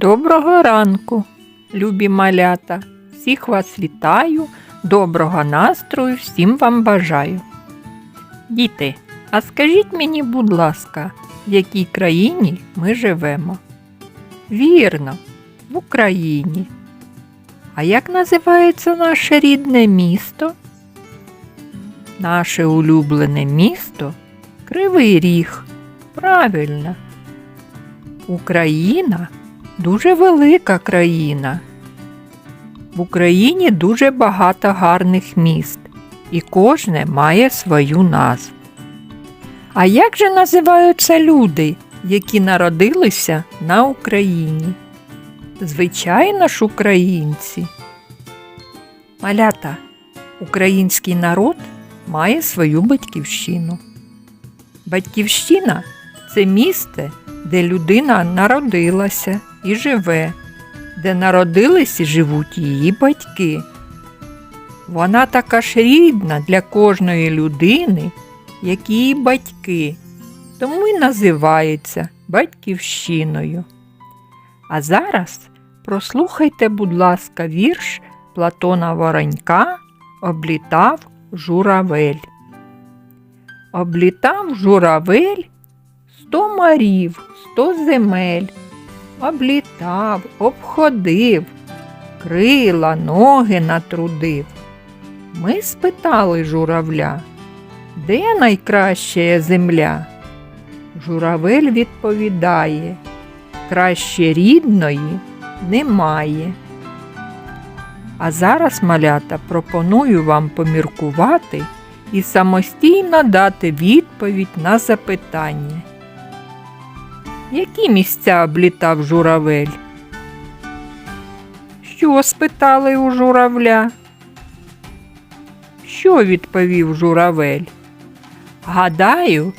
Доброго ранку, любі малята. Всіх вас вітаю, доброго настрою, всім вам бажаю. Діти, а скажіть мені, будь ласка, в якій країні ми живемо? Вірно, в Україні. А як називається наше рідне місто? Наше улюблене місто Кривий Ріг. Правильно. Україна дуже велика країна. В Україні дуже багато гарних міст, і кожне має свою назву. А як же називаються люди, які народилися на Україні? Звичайно ж, українці. Малята, український народ має свою батьківщину. Батьківщина це місце, де людина народилася і живе, де народились і живуть її батьки. Вона така ж рідна для кожної людини, як її батьки, тому й називається батьківщиною. А зараз прослухайте, будь ласка, вірш Платона Воронька облітав журавель. Облітав журавель сто морів, сто земель, облітав, обходив, крила, ноги натрудив. Ми спитали журавля, де найкраща земля? Журавель відповідає, краще рідної немає. А зараз, малята, пропоную вам поміркувати і самостійно дати відповідь на запитання. Які місця облітав журавель? Що спитали у журавля? Що відповів журавель? Гадаю,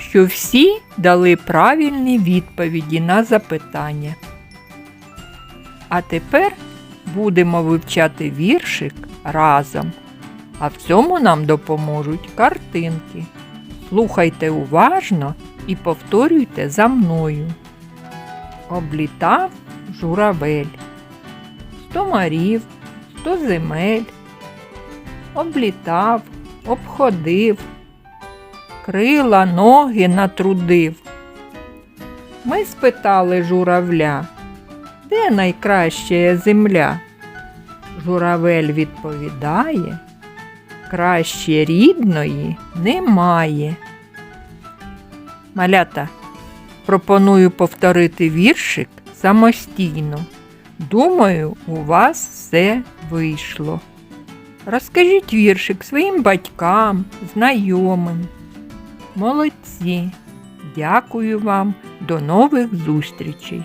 що всі дали правильні відповіді на запитання. А тепер будемо вивчати віршик разом. А в цьому нам допоможуть картинки. Слухайте уважно і повторюйте за мною. Облітав журавель, сто морів, сто земель. Облітав, обходив, крила, ноги натрудив. Ми спитали журавля, де найкраща земля? Журавель відповідає, краще рідної немає. Малята, пропоную повторити віршик самостійно. Думаю, у вас все вийшло. Розкажіть віршик своїм батькам, знайомим. Молодці! Дякую вам, до нових зустрічей!